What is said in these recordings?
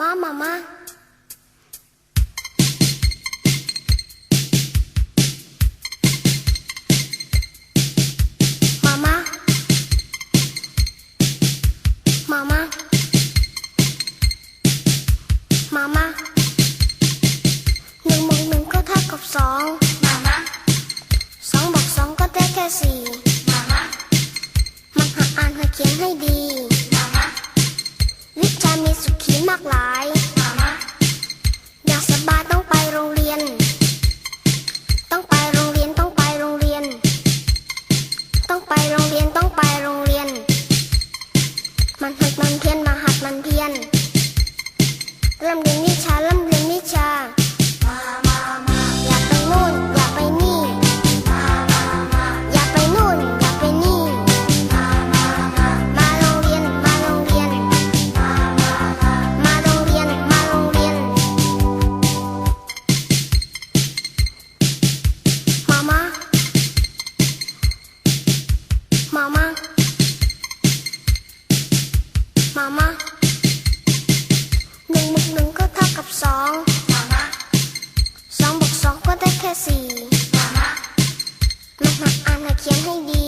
มามามามามามามามามาหนึ่งบวกหนึ่งก็เท่ากับสองมามาสองบวกสองก็ได้แค่สี่มามามันหาอ่านหาเขียนให้ดีมามาวิชามีสุขีมากหลาย ต้องไปโรงเรียน มันหัดมันเพียนมาหัดมันเพียนเริ่มเรียนามาหนึ่งบวกหนึ่งก็เท่ากับสองมามาสองบวกสองก็ได้แค่สี่มามามาหาอ่านและเขียนให้ดี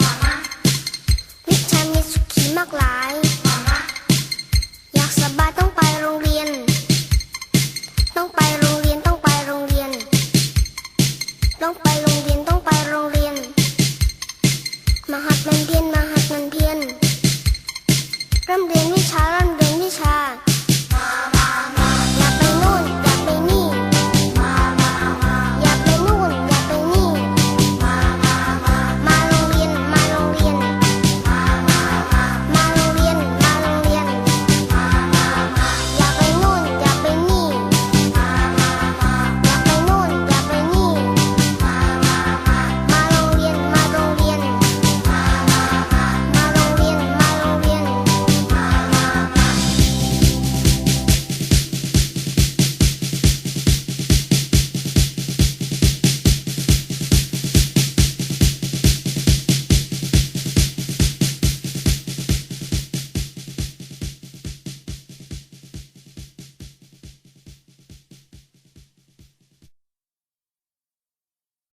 มามาวิชามีสุขีมากหลายมามาอยากสบายต้องไปโรงเรียน ต้องไปโรงเรียนต้องไปโรงเรียน ต้องไปโรงเรียนต้องไปโรงเรียนมาหัดมันเรียน